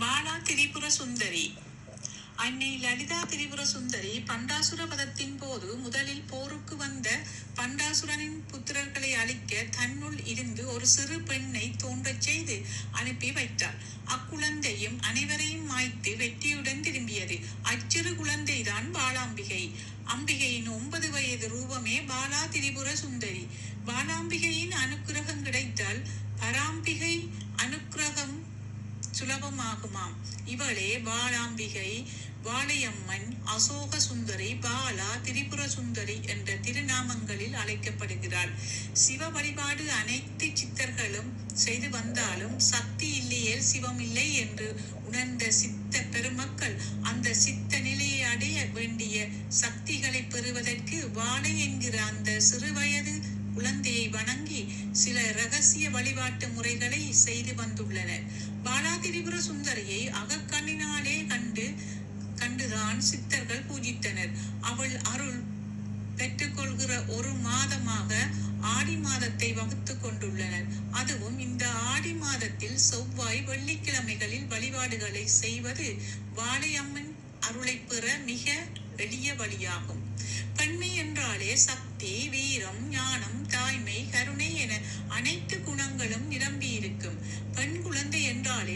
பாலா திரிபுர சுந்தரி. அன்னை லலிதா திரிபுர சுந்தரி பண்டாசுர பதத்தின் போது முதலில் போருக்கு வந்த பண்டாசுரனின் புத்திரர்களை அழிக்க தன்னுள் இருந்து ஒரு சிறு பெண்ணை தோன்றச் செய்து அனுப்பி வைத்தாள். அக்குழந்தையும் அனைவரையும் மாய்த்து வெற்றியுடன் திரும்பியது. அச்சிறு குழந்தைதான் பாலாம்பிகை. அம்பிகையின் ஒன்பது வயது ரூபமே பாலா திரிபுர சுந்தரி. பாலாம்பிகையின் அனுக்கிரகம் கிடைத்தால் பராம்பிகை சுலபமாகுமாம். இவளே பாலாம்பிகை வாழையம்மன் அசோக சுந்தரி பாலா திரிபுர சுந்தரி என்ற திருநாமங்களில் அழைக்கப்படுகிறாள். சிவ வழிபாடு அனைத்து சித்தர்களும் செய்து வந்தாலும் சக்தி இல்லையேல் சிவம் இல்லை என்று உணர்ந்த சித்த பெருமக்கள் அந்த சித்த நிலையை அடைய வேண்டிய சக்திகளை பெறுவதற்கு வாழை என்கிற அந்த சிறுவயது குழந்தையை வணங்கி சில ரகசிய வழிபாட்டு முறைகளை செய்து வந்துள்ளனர். பாலா திரிபுர சுந்தரியை அகக்கண்ணினாலே கண்டு கண்டுதான் சித்தர்கள் பூஜித்தனர். அவள் அருள் பெற்றுக்கொள்கிற ஒரு மாதமாக ஆடி மாதத்தை வகுத்து கொண்டுள்ளனர். அதுவும் இந்த ஆடி மாதத்தில் செவ்வாய் வெள்ளிக்கிழமைகளில் வழிபாடுகளை செய்வது வாழையம்மன் அருளை பெற மிக எளிய வழியாகும். பெண்மை என்றாலே சக்தி வீரம் ஞானம் தாய்மை கருணை என அனைத்து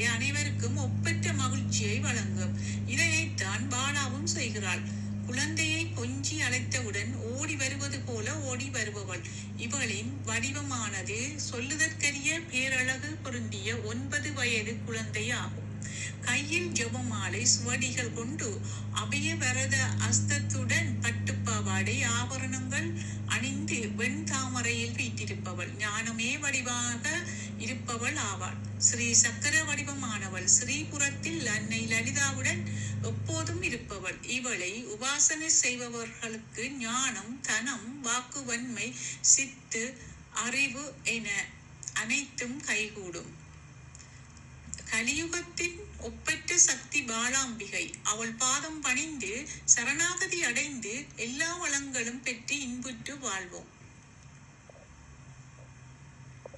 என்றாலே அனைவருக்கும் ஒப்பற்ற மகிழ்ச்சியை வழங்கும். இதனைத்தான் பாலாவும் செய்கிறாள். குழந்தையை கொஞ்சி அழைத்தவுடன் ஓடி வருவது போல ஓடி வருபவள். இவளின் வடிவமானது சொல்லுதற்கரிய பேரழகு பொருந்திய ஒன்பது வயது குழந்தையாகும். கையில் ஜெபமாலை சுவடிகள் கொண்டு அபய வரத அஸ்தத்துடன் பட்டுப்பாவாடை ஆபரணங்கள் அணிந்து வெண் தாமரையில் வீட்டிருப்பவள் ஞானமே வடிவாக இருப்பவள் ஆவாள். ஸ்ரீ சக்கர வடிவமானவள். ஸ்ரீபுரத்தில் அன்னை லலிதாவுடன் எப்போதும் இருப்பவள். இவளை உபாசனை செய்பவர்களுக்கு ஞானம் தனம் வாக்குவன்மை சித்து அறிவு என அனைத்தும் கைகூடும். கலியுகத்தின் ஒப்பற்ற சக்தி பாலாம்பிகை. அவள் பாதம் பணிந்து சரணாகதி அடைந்து எல்லா வளங்களும் பெற்று இன்புற்று வாழ்வோம்.